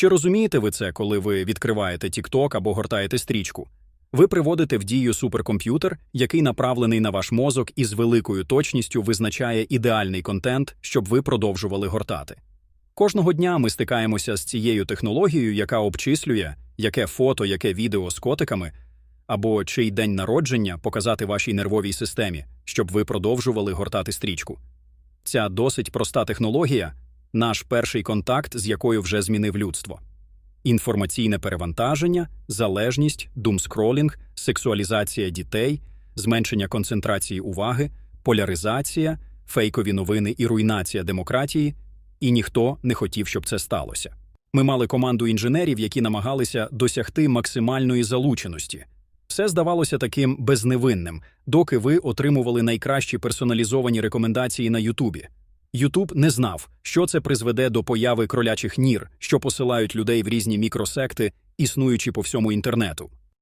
Чи розумієте ви це, коли ви відкриваєте TikTok або гортаєте стрічку? Ви приводите в дію суперкомп'ютер, який направлений на ваш мозок і з великою точністю визначає ідеальний контент, щоб ви продовжували гортати. Кожного дня ми стикаємося з цією технологією, яка обчислює, яке фото, яке відео з котиками або чий день народження показати вашій нервовій системі, щоб ви продовжували гортати стрічку. Ця досить проста технологія наш перший контакт, з якою вже змінив людство. Інформаційне перевантаження, залежність, думскролінг, сексуалізація дітей, зменшення концентрації уваги, поляризація, фейкові новини і руйнація демократії, і ніхто не хотів, щоб це сталося. Ми мали команду інженерів, які намагалися досягти максимальної залученості. Все здавалося таким безневинним, доки ви отримували найкращі персоналізовані рекомендації на Ютубі. Ютуб не знав, що це призведе до появи кролячих нір, що посилають людей в різні мікросекти, існуючі по всьому інтернету.